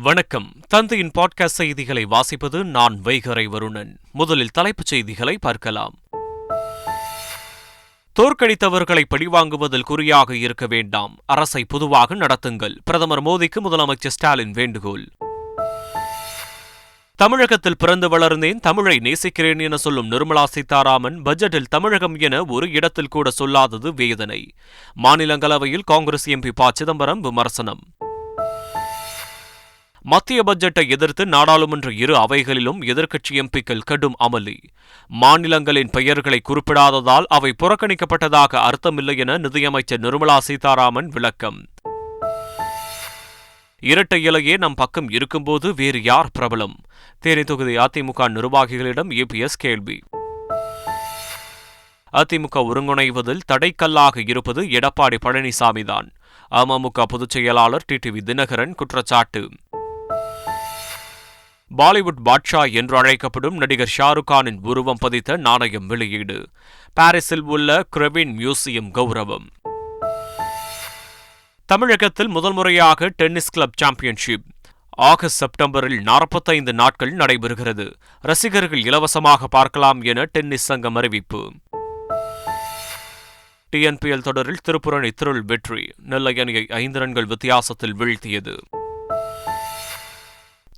வணக்கம். தந்தையின் பாட்காஸ்ட் செய்திகளை வாசிப்பது நான் வைகரை வருணன். முதலில் தலைப்புச் செய்திகளை பார்க்கலாம். தோற்கடித்தவர்களை பழிவாங்குவதில் குறியாக இருக்க வேண்டாம். அரசை பொதுவாக நடத்துங்கள். பிரதமர் மோடிக்கு முதலமைச்சர் ஸ்டாலின் வேண்டுகோள். தமிழகத்தில் பிறந்து வளர்ந்தேன் தமிழை நேசிக்கிறேன் என சொல்லும் நிர்மலா சீதாராமன் பட்ஜெட்டில் தமிழகம் என ஒரு இடத்தில் கூட சொல்லாதது வேதனை. மாநிலங்களவையில் காங்கிரஸ் எம்பி ப. சிதம்பரம் விமர்சனம். மத்திய பட்ஜெட்டை எதிர்த்து நாடாளுமன்ற இரு அவைகளிலும் எதிர்க்கட்சி எம்பிக்கள் கடும் அமளி. மாநிலங்களின் பெயர்களை குறிப்பிடாததால் அவை புறக்கணிக்கப்பட்டதாக அர்த்தமில்லை என நிதியமைச்சர் நிர்மலா சீதாராமன் விளக்கம். இரட்டை இலையே நம் பக்கம் இருக்கும்போது வேறு யார் பிரபலம்? தேனி தொகுதி அதிமுக நிர்வாகிகளிடம் ஏபிஎஸ் கேள்வி. அதிமுக ஒருங்கிணைவதில் தடைக்கல்லாக இருப்பது எடப்பாடி பழனிசாமிதான். அமமுக பொதுச் செயலாளர் டிடிவி தினகரன் குற்றச்சாட்டு. பாலிவுட் பாட்ஷா என்று அழைக்கப்படும் நடிகர் ஷாருக் கானின் உருவம் பதித்த நாணயம் வெளியீடு. பாரிஸில் உள்ள கிரெவின் மியூசியம் கௌரவம். தமிழகத்தில் முதல் முறையாக டென்னிஸ் கிளப் சாம்பியன்ஷிப். ஆகஸ்ட் செப்டம்பரில் நாற்பத்தைந்து நாட்கள் நடைபெறுகிறது. ரசிகர்கள் இலவசமாக பார்க்கலாம் என டென்னிஸ் சங்கம் அறிவிப்பு. டிஎன்பிஎல் தொடரில் திருப்புரணி திருள் வெற்றி. நெல்லை அணியை ஐந்து ரன்கள் வித்தியாசத்தில் வீழ்த்தியது.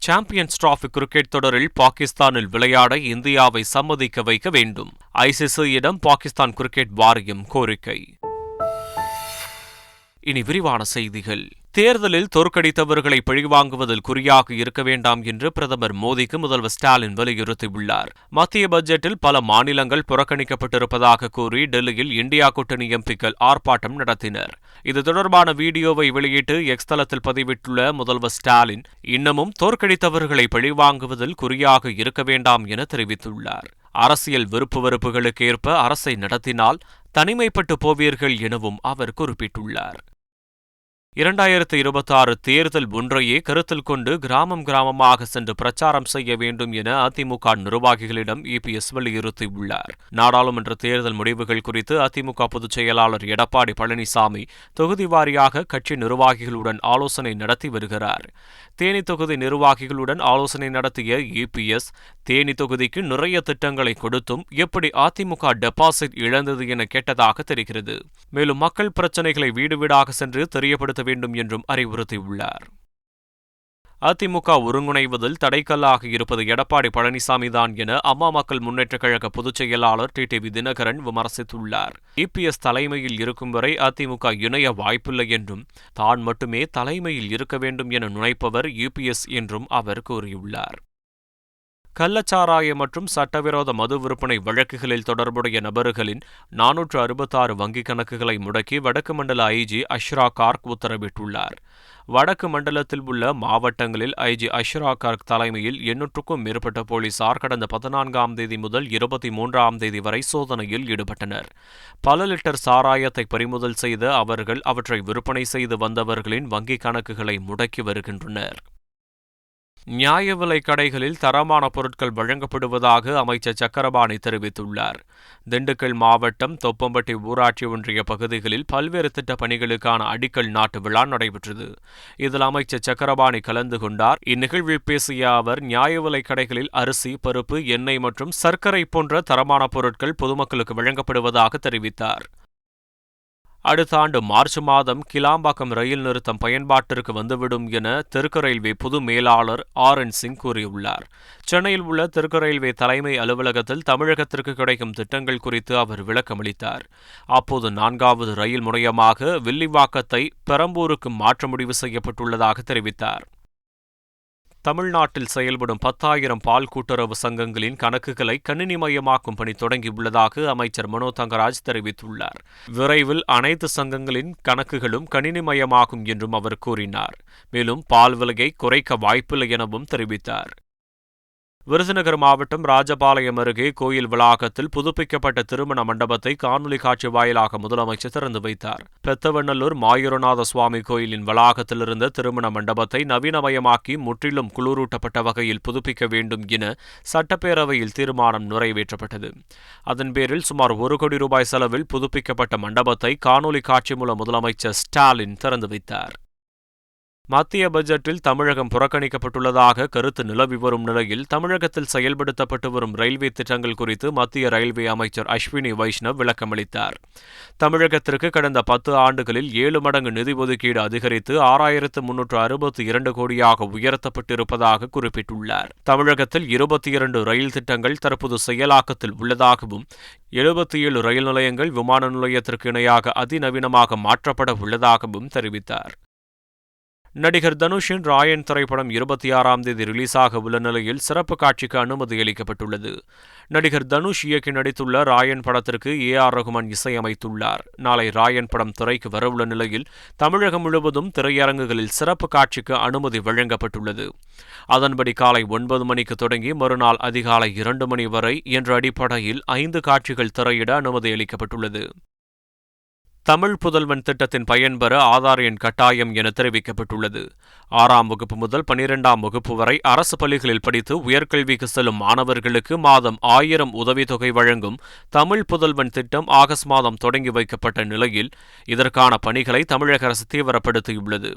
சாம்பியன்ஸ் டிராபி கிரிக்கெட் தொடரில் பாகிஸ்தானில் விளையாட இந்தியாவை சம்மதிக்க வைக்க வேண்டும். ஐசிசியிடம் பாகிஸ்தான் கிரிக்கெட் வாரியம் கோரிக்கை. இனி விரிவான செய்திகள். தேர்தலில் தோற்கடித்தவர்களை பழிவாங்குவதில் குறியாக இருக்க வேண்டாம் என்று பிரதமர் மோடிக்கு முதல்வர் ஸ்டாலின் வலியுறுத்தியுள்ளார். மத்திய பட்ஜெட்டில் பல மாநிலங்கள் புறக்கணிக்கப்பட்டிருப்பதாக கூறி டெல்லியில் இந்தியா கூட்டணி எம்பிக்கள் ஆர்ப்பாட்டம் நடத்தினர். இது தொடர்பான வீடியோவை வெளியிட்டு எக்ஸ் தளத்தில் பதிவிட்டுள்ள முதல்வர் ஸ்டாலின் இன்னமும் தோற்கடித்தவர்களை பழிவாங்குவதில் குறியாக இருக்க வேண்டாம் என தெரிவித்துள்ளார். அரசியல் விருப்பு வெறுப்புகளுக்கேற்ப அரசை நடத்தினால் தனிமைப்பட்டு போவீர்கள் எனவும் அவர் குறிப்பிட்டுள்ளார். இரண்டாயிரத்து இருபத்தாறு தேர்தல் ஒன்றையே கருத்தில் கொண்டு கிராமம் கிராமமாக சென்று பிரச்சாரம் செய்ய வேண்டும் என அதிமுக நிர்வாகிகளிடம் இபிஎஸ் வலியுறுத்தியுள்ளார். நாடாளுமன்ற தேர்தல் முடிவுகள் குறித்து அதிமுக பொதுச் செயலாளர் எடப்பாடி பழனிசாமி தொகுதி வாரியாக கட்சி நிர்வாகிகளுடன் ஆலோசனை நடத்தி வருகிறார். தேனி தொகுதி நிர்வாகிகளுடன் ஆலோசனை நடத்திய இபிஎஸ் தேனி தொகுதிக்கு நிறைய திட்டங்களை கொடுத்தும் எப்படி அதிமுக டெபாசிட் இழந்தது என கேட்டதாக தெரிகிறது. மேலும் மக்கள் பிரச்சினைகளை வீடு வீடாக சென்று தெரியப்படுத்த வேண்டும் என்றும் அறிவுறுத்தியுள்ளார். அதிமுக ஒருங்கிணைவதில் தடைக்கல்லாக இருப்பது எடப்பாடி பழனிசாமிதான் என அம்மா மக்கள் முன்னேற்றக் கழக பொதுச் செயலாளர் டி. டி. வி தினகரன் விமர்சித்துள்ளார் இபிஎஸ் தலைமையில் இருக்கும் வரை அதிமுக இணைய வாய்ப்பில்லை என்றும் தான் மட்டுமே தலைமையில் இருக்க வேண்டும் என நினைப்பவர் யுபிஎஸ் என்றும் அவர் கூறியுள்ளார். கள்ளச்சாராய மற்றும் சட்டவிரோத மது விற்பனை வழக்குகளில் தொடர்புடைய நபர்களின் நானூற்று அறுபத்தாறு வங்கிக் கணக்குகளை முடக்கி வடக்கு மண்டல ஐஜி அஷ்ரா கார்க் உத்தரவிட்டுள்ளார். வடக்கு மண்டலத்தில் உள்ள மாவட்டங்களில் ஐஜி அஷ்ரா கார்க் தலைமையில் எண்ணூற்றுக்கும் மேற்பட்ட போலீசார் கடந்த பதினான்காம் தேதி முதல் இருபத்தி மூன்றாம் தேதி வரை சோதனையில் ஈடுபட்டனர். பல லிட்டர் சாராயத்தை பறிமுதல் செய்த அவர்கள் அவற்றை விற்பனை செய்து வந்தவர்களின் வங்கிக் கணக்குகளை முடக்கி வருகின்றனர். நியாய விலை கடைகளில் தரமான பொருட்கள் வழங்கப்படுவதாக அமைச்சர் சக்கரபாணி தெரிவித்துள்ளார். திண்டுக்கல் மாவட்டம் தொப்பம்பட்டி ஊராட்சி ஒன்றிய பகுதிகளில் பல்வேறு திட்ட பணிகளுக்கான அடிக்கல் நாட்டு விழா நடைபெற்றது. இதில் அமைச்சர் சக்கரபாணி கலந்து கொண்டார். இந்நிகழ்வில் பேசிய அவர் நியாய விலை கடைகளில் அரிசி பருப்பு எண்ணெய் மற்றும் சர்க்கரை போன்ற தரமான பொருட்கள் பொதுமக்களுக்கு வழங்கப்படுவதாக தெரிவித்தார். அடுத்த ஆண்டு மார்ச் மாதம் கிலாம்பாக்கம் ரயில் நிறுத்தம் பயன்பாட்டிற்கு வந்துவிடும் என தெற்கு ரயில்வே பொது மேலாளர் ஆர் என் சிங் கூறியுள்ளார். சென்னையில் உள்ள தெற்கு ரயில்வே தலைமை அலுவலகத்தில் தமிழகத்திற்கு கிடைக்கும் திட்டங்கள் குறித்து அவர் விளக்கமளித்தார். அப்போது நான்காவது ரயில் முனையமாக வில்லிவாக்கத்தை பெரம்பூருக்கு மாற்ற முடிவு செய்யப்பட்டுள்ளதாக தெரிவித்தார். தமிழ்நாட்டில் செயல்படும் பத்தாயிரம் பால் கூட்டுறவு சங்கங்களின் கணக்குகளை கணினி மயமாக்கும் பணி தொடங்கியுள்ளதாக அமைச்சர் மனோ தங்கராஜ் தெரிவித்துள்ளார். விரைவில் அனைத்து சங்கங்களின் கணக்குகளும் கணினிமயமாகும் என்றும் அவர் கூறினார். மேலும் பால் விலையை குறைக்க வாய்ப்பில்லை எனவும் தெரிவித்தார். விருதுநகர் மாவட்டம் ராஜபாளையம் அருகே கோயில் வளாகத்தில் புதுப்பிக்கப்பட்ட திருமண மண்டபத்தை காணொலி காட்சி வாயிலாக முதலமைச்சர் திறந்து வைத்தார். பெத்தவண்ணல்லூர் மாயூரநாத சுவாமி கோயிலின் வளாகத்தில் இருந்த திருமண மண்டபத்தை நவீனமயமாக்கி முற்றிலும் குளிரூட்டப்பட்ட வகையில் புதுப்பிக்க வேண்டும் என சட்டப்பேரவையில் தீர்மானம் நிறைவேற்றப்பட்டது. அதன் பேரில் சுமார் ஒரு கோடி ரூபாய் செலவில் புதுப்பிக்கப்பட்ட மண்டபத்தை காணொலி காட்சி மூலம் முதலமைச்சர் ஸ்டாலின் திறந்து வைத்தார். மத்திய பட்ஜெட்டில் தமிழகம் புறக்கணிக்கப்பட்டுள்ளதாக கருத்து நிலவி வரும் நிலையில் தமிழகத்தில் செயல்படுத்தப்பட்டு வரும் ரயில்வே திட்டங்கள் குறித்து மத்திய ரயில்வே அமைச்சர் அஸ்வினி வைஷ்ணவ் விளக்கமளித்தார் தமிழகத்திற்கு கடந்த பத்து ஆண்டுகளில் ஏழு மடங்கு நிதி ஒதுக்கீடு அதிகரித்து ஆறாயிரத்து முன்னூற்று அறுபத்தி இரண்டு கோடியாக உயர்த்தப்பட்டிருப்பதாக குறிப்பிட்டுள்ளார். தமிழகத்தில் இருபத்தி இரண்டு ரயில் திட்டங்கள் தற்போது செயலாக்கத்தில் உள்ளதாகவும் எழுபத்தி ஏழு ரயில் நிலையங்கள் விமான நிலையத்திற்கு இணையாக அதிநவீனமாக மாற்றப்பட உள்ளதாகவும் தெரிவித்தார். நடிகர் தனுஷின் ராயன் திரைப்படம் இருபத்தி ஆறாம் தேதி ரிலீஸாக உள்ள நிலையில் சிறப்பு காட்சிக்கு அனுமதி அளிக்கப்பட்டுள்ளது. நடிகர் தனுஷ் இயக்கி நடித்துள்ள ராயன் படத்திற்கு ஏ ஆர் ரகுமான் இசையமைத்துள்ளார். நாளை ராயன் படம் திரைக்கு வரவுள்ள நிலையில் தமிழகம் முழுவதும் திரையரங்குகளில் சிறப்பு காட்சிக்கு அனுமதி வழங்கப்பட்டுள்ளது. அதன்படி காலை ஒன்பது மணிக்கு தொடங்கி மறுநாள் அதிகாலை இரண்டு மணி வரை என்ற அடிப்படையில் ஐந்து காட்சிகள் திரையிட அனுமதி அளிக்கப்பட்டுள்ளது. தமிழ் புதல்வன் திட்டத்தின் பயன்பெற ஆதார் எண் கட்டாயம் என தெரிவிக்கப்பட்டுள்ளது. ஆறாம் வகுப்பு முதல் பனிரெண்டாம் வகுப்பு வரை அரசு பள்ளிகளில் படித்து உயர்கல்விக்கு செல்லும் மாணவர்களுக்கு மாதம் ஆயிரம் உதவித்தொகை வழங்கும் தமிழ் புதல்வன் திட்டம் ஆகஸ்ட் மாதம் தொடங்கி வைக்கப்பட்ட நிலையில் இதற்கான பணிகளை தமிழக அரசு தீவிரப்படுத்தியுள்ளது.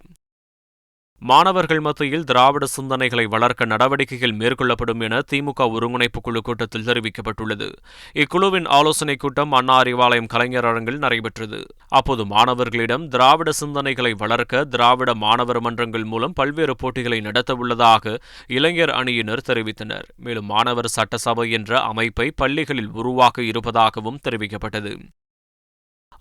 மாணவர்கள் மத்தியில் திராவிட சிந்தனைகளை வளர்க்க நடவடிக்கைகள் மேற்கொள்ளப்படும் என திமுக ஒருங்கிணைப்பு குழு கூட்டத்தில் தெரிவிக்கப்பட்டுள்ளது. இக்குழுவின் ஆலோசனைக் கூட்டம் அண்ணா அறிவாலயம் கலைஞர் அரங்கில் நடைபெற்றது. அப்போது மாணவர்களிடம் திராவிட சிந்தனைகளை வளர்க்க திராவிட மாணவர் மன்றங்கள் மூலம் பல்வேறு போட்டிகளை நடத்தவுள்ளதாக இளைஞர் அணியினர் தெரிவித்தனர். மேலும் மாணவர் சட்டசபை என்ற அமைப்பை பள்ளிகளில் உருவாக்க இருப்பதாகவும் தெரிவிக்கப்பட்டது.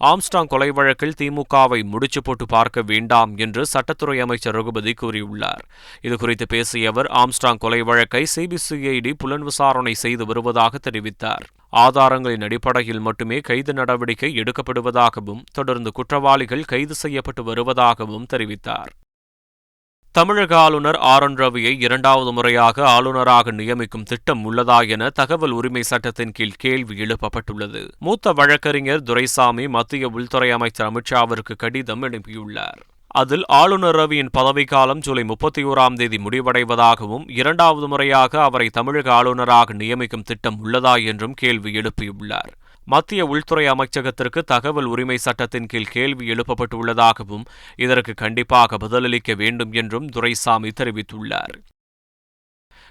ஆம்ஸ்டாங் கொலை வழக்கில் திமுகவை முடிச்சு போட்டு பார்க்க வேண்டாம் என்று சட்டத்துறை அமைச்சர் ரகுபதி கூறியுள்ளார். இதுகுறித்து பேசிய அவர் ஆம்ஸ்டாங் கொலை வழக்கை சிபிசிஐடி புலன் விசாரணை செய்து வருவதாக தெரிவித்தார். ஆதாரங்களின் அடிப்படையில் மட்டுமே கைது நடவடிக்கை எடுக்கப்படுவதாகவும் தொடர்ந்து குற்றவாளிகள் கைது செய்யப்பட்டு வருவதாகவும் தெரிவித்தார். தமிழக ஆளுநர் ஆர். என். ரவியை இரண்டாவது முறையாக ஆளுநராக நியமிக்கும் திட்டம் உள்ளதா என தகவல் உரிமை சட்டத்தின் கீழ் கேள்வி எழுப்பப்பட்டுள்ளது. மூத்த வழக்கறிஞர் துரைசாமி மத்திய உள்துறை அமைச்சர் அமித்ஷாவிற்கு கடிதம் அனுப்பியுள்ளார் அதில் ஆளுநர் ரவியின் பதவிக்காலம் ஜூலை முப்பத்தி ஓராம் தேதி முடிவடைவதாகவும் இரண்டாவது முறையாக அவரை தமிழக ஆளுநராக நியமிக்கும் திட்டம் உள்ளதா என்றும் கேள்வி எழுப்பியுள்ளார். மத்திய உள்துறை அமைச்சகத்திற்கு தகவல் உரிமை சட்டத்தின் கீழ் கேள்வி எழுப்பப்பட்டுள்ளதாகவும் இதற்கு கண்டிப்பாக பதிலளிக்க வேண்டும் என்றும் துரைசாமி தெரிவித்துள்ளார்.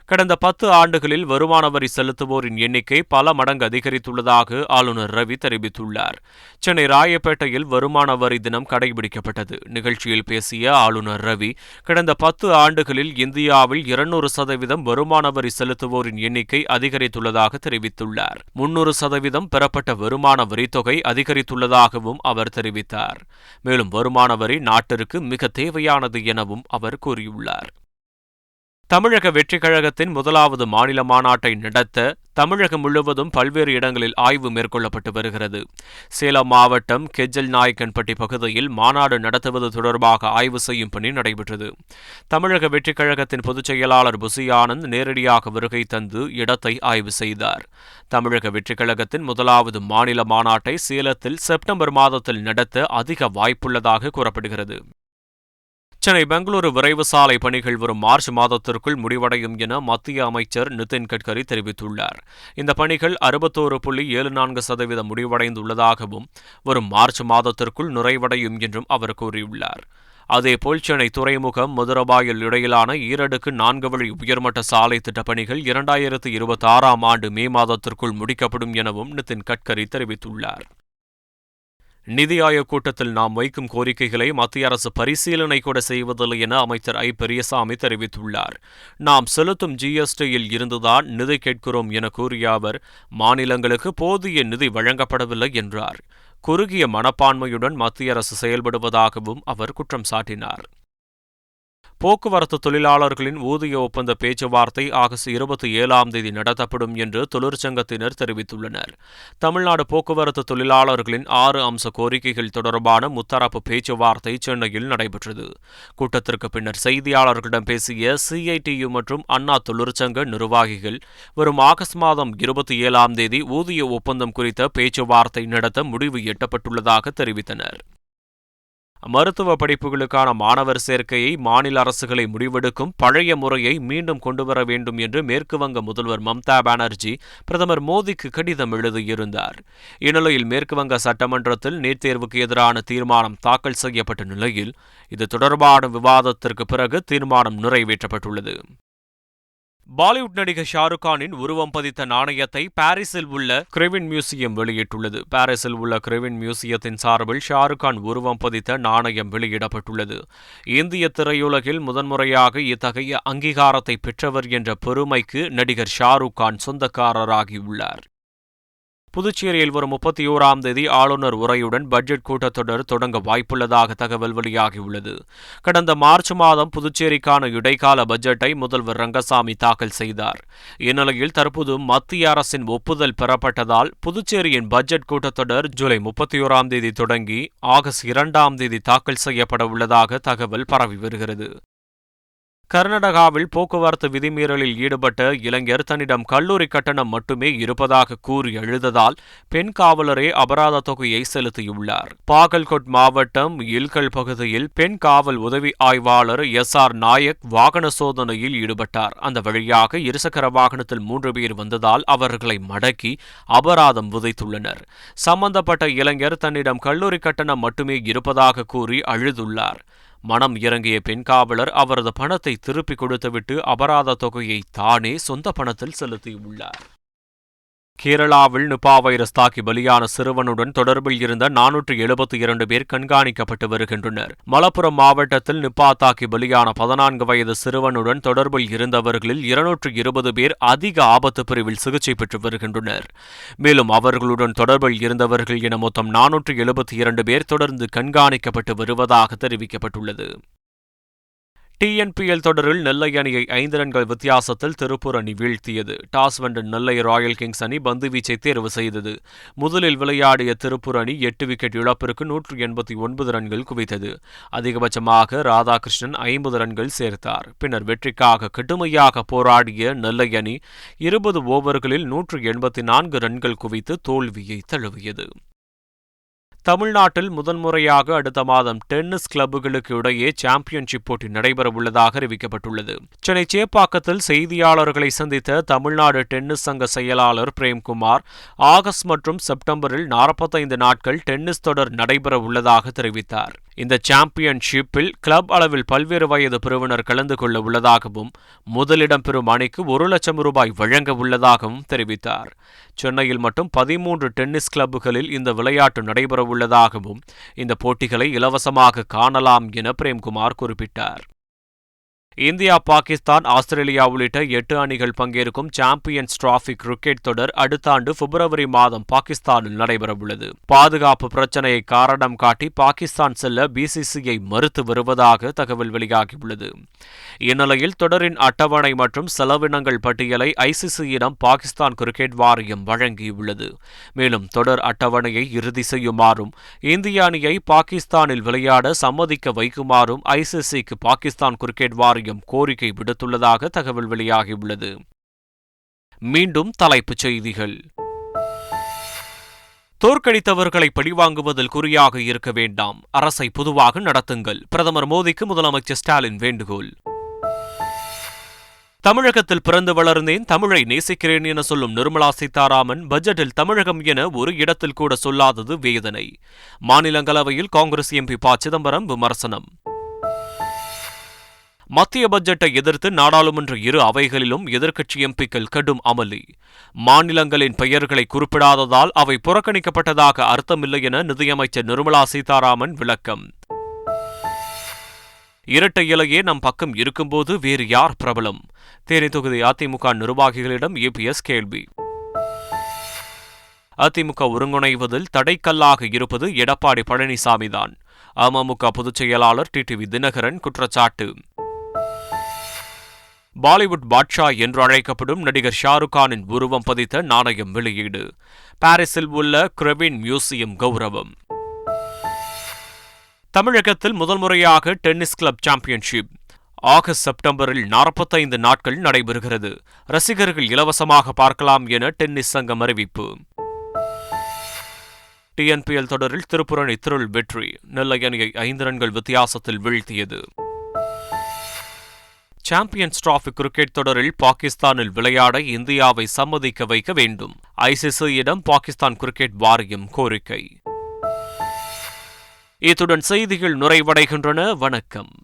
கடந்த பத்து ஆண்டுகளில் வருமான வரி செலுத்துவோரின் எண்ணிக்கை பல மடங்கு அதிகரித்துள்ளதாக ஆளுநர் ரவி தெரிவித்துள்ளார். சென்னை ராயப்பேட்டையில் வருமான வரி தினம் கடைபிடிக்கப்பட்டது. நிகழ்ச்சியில் பேசிய ஆளுநர் ரவி கடந்த பத்து ஆண்டுகளில் இந்தியாவில் இருநூறு சதவீதம் வருமான வரி செலுத்துவோரின் எண்ணிக்கை அதிகரித்துள்ளதாக தெரிவித்துள்ளார். முன்னூறு சதவீதம் பெறப்பட்ட வருமான வரித்தொகை அதிகரித்துள்ளதாகவும் அவர் தெரிவித்தார். மேலும் வருமான வரி நாட்டிற்கு மிக தேவையானது எனவும் அவர் கூறியுள்ளார். தமிழக வெற்றிக் கழகத்தின் முதலாவது மாநில மாநாட்டை நடத்த தமிழகம் முழுவதும் பல்வேறு இடங்களில் ஆய்வு மேற்கொள்ளப்பட்டு வருகிறது. சேலம் மாவட்டம் கெஜல் நாயக்கன்பட்டி பகுதியில் மாநாடு நடத்துவது தொடர்பாக ஆய்வு செய்யும் பணி நடைபெற்றது. தமிழக வெற்றிக் கழகத்தின் பொதுச் செயலாளர் புசி ஆனந்த் நேரடியாக வருகை தந்து இடத்தை ஆய்வு செய்தார். தமிழக வெற்றிக் கழகத்தின் முதலாவது மாநில மாநாட்டை சேலத்தில் செப்டம்பர் மாதத்தில் நடத்த அதிக வாய்ப்புள்ளதாக கூறப்படுகிறது. சென்னை பெங்களூரு விரைவு சாலை பணிகள் வரும் மார்ச் மாதத்திற்குள் முடிவடையும் என மத்திய அமைச்சர் நிதின் கட்கரி தெரிவித்துள்ளார். இந்த பணிகள் அறுபத்தோரு புள்ளி ஏழு நான்கு சதவீதம் முடிவடைந்துள்ளதாகவும் வரும் மார்ச் மாதத்திற்குள் நிறைவடையும் என்றும் அவர் கூறியுள்ளார். அதேபோல் சென்னை துறைமுகம் மதுரபாயில் இடையிலான ஈரடுக்கு நான்கு வழி உயர்மட்ட சாலை திட்டப் பணிகள் இரண்டாயிரத்து இருபத்தி ஆறாம் ஆண்டு மே மாதத்திற்குள் முடிக்கப்படும் எனவும் நிதின் கட்கரி தெரிவித்துள்ளார். நிதி ஆயோக் கூட்டத்தில் நாம் வைக்கும் கோரிக்கைகளை மத்திய அரசு பரிசீலனை கூட செய்வதில்லை என அமைச்சர் ஐ. பெரியசாமி தெரிவித்துள்ளார். நாம் செலுத்தும் ஜிஎஸ்டியில் இருந்துதான் நிதி கேட்கிறோம் என கூறிய அவர் மாநிலங்களுக்கு போதிய நிதி வழங்கப்படவில்லை என்றார். குறுகிய மனப்பான்மையுடன் மத்திய அரசு செயல்படுவதாகவும் அவர் குற்றம் சாட்டினார். போக்குவரத்து தொழிலாளர்களின் ஊதிய ஒப்பந்த பேச்சுவார்த்தை ஆகஸ்ட் இருபத்தி ஏழாம் தேதி நடத்தப்படும் என்று தொழிற்சங்கத்தினர் தெரிவித்துள்ளனர். தமிழ்நாடு போக்குவரத்து தொழிலாளர்களின் ஆறு அம்ச கோரிக்கைகள் தொடர்பான முத்தரப்பு பேச்சுவார்த்தை சென்னையில் நடைபெற்றது. கூட்டத்திற்கு பின்னர் செய்தியாளர்களிடம் பேசிய சிஐடியு மற்றும் அண்ணா தொழிற்சங்க நிர்வாகிகள் வரும் ஆகஸ்ட் மாதம் இருபத்தி ஏழாம் தேதி ஊதிய ஒப்பந்தம் குறித்த பேச்சுவார்த்தை நடத்த முடிவு எட்டப்பட்டுள்ளதாக தெரிவித்தனர். மருத்துவ படிப்புகளுக்கான மாணவர் சேர்க்கையை மாநில அரசுகளை முடிவெடுக்கும் பழைய முறையை மீண்டும் கொண்டுவர வேண்டும் என்று மேற்குவங்க முதல்வர் மம்தா பானர்ஜி பிரதமர் மோடிக்கு கடிதம் எழுதியிருந்தார். இந்நிலையில் மேற்குவங்க சட்டமன்றத்தில் நீட் தேர்வுக்கு எதிரான தீர்மானம் தாக்கல் செய்யப்பட்ட நிலையில் இது தொடர்பான விவாதத்திற்கு பிறகு தீர்மானம் நிறைவேற்றப்பட்டுள்ளது. பாலிவுட் நடிகர் ஷாருக் கானின் உருவம் பதித்த நாணயத்தை பாரிஸில் உள்ள கிரெவின் மியூசியம் வெளியிட்டுள்ளது. பாரிஸில் உள்ள கிரெவின் மியூசியத்தின் சார்பில் ஷாருக் கான் உருவம் பதித்த நாணயம் வெளியிடப்பட்டுள்ளது. இந்திய திரையுலகில் முதன்முறையாக இத்தகைய அங்கீகாரத்தை பெற்றவர் என்ற பெருமைக்கு நடிகர் ஷாருக் கான் சொந்தக்காரராகியுள்ளார் புதுச்சேரியில் வரும் முப்பத்தி ஓராம் தேதி ஆளுநர் உரையுடன் பட்ஜெட் கூட்டத்தொடர் தொடங்க வாய்ப்புள்ளதாக தகவல் வெளியாகியுள்ளது. கடந்த மார்ச் மாதம் புதுச்சேரிக்கான இடைக்கால பட்ஜெட்டை முதல்வர் ரங்கசாமி தாக்கல் செய்தார். இந்நிலையில் தற்போது மத்திய அரசின் ஒப்புதல் பெறப்பட்டதால் புதுச்சேரியின் பட்ஜெட் கூட்டத்தொடர் ஜூலை முப்பத்தி ஓராம் தேதி தொடங்கி ஆகஸ்ட் இரண்டாம் தேதி தாக்கல் செய்யப்பட உள்ளதாக தகவல் பரவி வருகிறது. கர்நாடகாவில் போக்குவரத்து விதிமீறலில் ஈடுபட்ட இளைஞர் தன்னிடம் கல்லூரி கட்டணம் மட்டுமே இருப்பதாக கூறி எழுததால் பெண் காவலரே அபராத தொகையை செலுத்தியுள்ளார். பாகல்கோட் மாவட்டம் இல்கல் பகுதியில் பெண் காவல் உதவி ஆய்வாளர் எஸ் ஆர் நாயக் வாகன சோதனையில் ஈடுபட்டார். அந்த வழியாக இருசக்கர வாகனத்தில் மூன்று பேர் வந்ததால் அவர்களை மடக்கி அபராதம் விதைத்துள்ளனர். சம்பந்தப்பட்ட இளைஞர் தன்னிடம் கல்லூரி கட்டணம் மட்டுமே இருப்பதாக கூறி அழுதுள்ளார். மனம் இறங்கிய பெண் காவலர் அவரது பணத்தை திருப்பிக் கொடுத்துவிட்டு அபராத தொகையை தானே சொந்த பணத்தில் செலுத்தியுள்ளார். கேரளாவில் நிபா வைரஸ் தாக்கி பலியான சிறுவனுடன் தொடர்பில் இருந்த நானூற்று எழுபத்தி இரண்டு பேர் கண்காணிக்கப்பட்டு வருகின்றனர். மலப்புரம் மாவட்டத்தில் நிபா தாக்கி பலியான பதினான்கு வயது சிறுவனுடன் தொடர்பில் இருந்தவர்களில் இருநூற்று இருபது பேர் அதிக ஆபத்து பிரிவில் சிகிச்சை பெற்று வருகின்றனர். மேலும் அவர்களுடன் தொடர்பில் இருந்தவர்கள் என மொத்தம் நானூற்று எழுபத்தி இரண்டு பேர் தொடர்ந்து கண்காணிக்கப்பட்டு வருவதாக தெரிவிக்கப்பட்டுள்ளது. டிஎன்பிஎல் தொடரில் நெல்லை அணியை ஐந்து ரன்கள் வித்தியாசத்தில் திருப்பூர் அணி வீழ்த்தியது. டாஸ் வென்ற நெல்லை ராயல் கிங்ஸ் அணி பந்துவீச்சை தேர்வு செய்தது. முதலில் விளையாடிய திருப்பூர் அணி எட்டு விக்கெட் இழப்பிற்கு நூற்று எண்பத்தி ஒன்பது ரன்கள் குவித்தது. அதிகபட்சமாக ராதாகிருஷ்ணன் ஐம்பது ரன்கள் சேர்த்தார். பின்னர் வெற்றிக்காக கடுமையாக போராடிய நெல்லை அணி இருபது ஓவர்களில் நூற்று எண்பத்தி நான்கு ரன்கள் குவித்து தோல்வியை தழுவியது. தமிழ்நாட்டில் முதன்முறையாக அடுத்த மாதம் டென்னிஸ் கிளப்புகளுக்கு இடையே சாம்பியன்ஷிப் போட்டி நடைபெறவுள்ளதாக அறிவிக்கப்பட்டுள்ளது. சென்னை சேப்பாக்கத்தில் செய்தியாளர்களை சந்தித்த தமிழ்நாடு டென்னிஸ் சங்க செயலாளர் பிரேம்குமார் ஆகஸ்ட் மற்றும் செப்டம்பரில் நாற்பத்தைந்து நாட்கள் டென்னிஸ் தொடர் நடைபெற உள்ளதாக தெரிவித்தார். இந்த சாம்பியன்ஷிப்பில் கிளப் அளவில் பல்வேறு வயது பிரிவினர் கலந்து கொள்ள உள்ளதாகவும் முதலிடம் பெறும் அணிக்கு ஒரு லட்சம் ரூபாய் வழங்க உள்ளதாகவும் தெரிவித்தார். சென்னையில் மட்டும் பதிமூன்று டென்னிஸ் கிளப்புகளில் இந்த விளையாட்டு நடைபெறவுள்ளது உள்ளதாகவும் இந்த போட்டிகளை இலவசமாக காணலாம் என பிரேம்குமார் குறிப்பிட்டார். இந்தியா பாகிஸ்தான் ஆஸ்திரேலியா உள்ளிட்ட எட்டு அணிகள் பங்கேற்கும் சாம்பியன்ஸ் டிராபி கிரிக்கெட் தொடர் அடுத்த ஆண்டு பிப்ரவரி மாதம் பாகிஸ்தானில் நடைபெறவுள்ளது. பாதுகாப்பு பிரச்சினையை காரணம் காட்டி பாகிஸ்தான் செல்ல பிசிசிஐ மறுத்து வருவதாக தகவல் வெளியாகியுள்ளது. இந்நிலையில் தொடரின் அட்டவணை மற்றும் செலவினங்கள் பட்டியலை ஐசிசியிடம் பாகிஸ்தான் கிரிக்கெட் வாரியம் வழங்கியுள்ளது. மேலும் தொடர் அட்டவணையை இறுதி செய்யுமாறும் இந்திய அணியை பாகிஸ்தானில் விளையாட சம்மதிக்க வைக்குமாறும் ஐசிசிக்கு பாகிஸ்தான் கிரிக்கெட் வாரியம் ஆணையம் கோரிக்கை விடுத்துள்ளதாக தகவல் வெளியாகியுள்ளது. மீண்டும் தலைப்புச் செய்திகள். தோற்கடித்தவர்களை பழிவாங்குவதில் குறியாக இருக்க வேண்டாம். அரசை பொதுவாக நடத்துங்கள். பிரதமர் மோடிக்கு முதலமைச்சர் ஸ்டாலின் வேண்டுகோள். தமிழகத்தில் பிறந்து வளர்ந்தேன் தமிழை நேசிக்கிறேன் என சொல்லும் நிர்மலா சீதாராமன் பட்ஜெட்டில் தமிழகம் என ஒரு இடத்தில் கூட சொல்லாதது வேதனை. மாநிலங்களவையில் காங்கிரஸ் எம்பி ப. சிதம்பரம் விமர்சனம். மத்திய பட்ஜெட்டை எதிர்த்து நாடாளுமன்ற இரு அவைகளிலும் எதிர்க்கட்சி எம்பிக்கள் கடும் அமளி. மாநிலங்களின் பெயர்களை குறிப்பிடாததால் அவை புறக்கணிக்கப்பட்டதாக அர்த்தமில்லை என நிதியமைச்சர் நிர்மலா சீதாராமன் விளக்கம். இரட்டை இலையே நம் பக்கம் இருக்கும்போது வேறு யார் பிரபலம்? தேனி தொகுதி அதிமுக நிர்வாகிகளிடம் ஏபிஎஸ் கேள்வி. அதிமுக ஒருங்கிணைவதில் தடைக்கல்லாக இருப்பது எடப்பாடி பழனிசாமிதான். அமமுக பொதுச் செயலாளர் டிடிவி தினகரன் குற்றச்சாட்டு. பாலிவுட் பாட்ஷா என்று அழைக்கப்படும் நடிகர் ஷாருக் கானின் உருவம் பதித்த நாணயம் வெளியீடு. பாரிஸில் உள்ள கிரெவின் மியூசியம் கௌரவம். தமிழகத்தில் முதல் முறையாக டென்னிஸ் கிளப் சாம்பியன்ஷிப். ஆகஸ்ட் செப்டம்பரில் நாற்பத்தைந்து நாட்கள் நடைபெறுகிறது. ரசிகர்கள் இலவசமாக பார்க்கலாம் என டென்னிஸ் சங்கம் அறிவிப்பு. டிஎன்பிஎல் தொடரில் திருப்புரணி திருள் வெற்றி. நெல்லை அணியை ஐந்து ரன்கள் வித்தியாசத்தில் வீழ்த்தியது. சாம்பியன்ஸ் டிராபி கிரிக்கெட் தொடரில் பாகிஸ்தானில் விளையாட இந்தியாவை சம்மதிக்க வைக்க வேண்டும். ஐசிசியிடம் பாகிஸ்தான் கிரிக்கெட் வாரியம் கோரிக்கை. இத்துடன் செய்திகள் நிறைவடைகின்றன. வணக்கம்.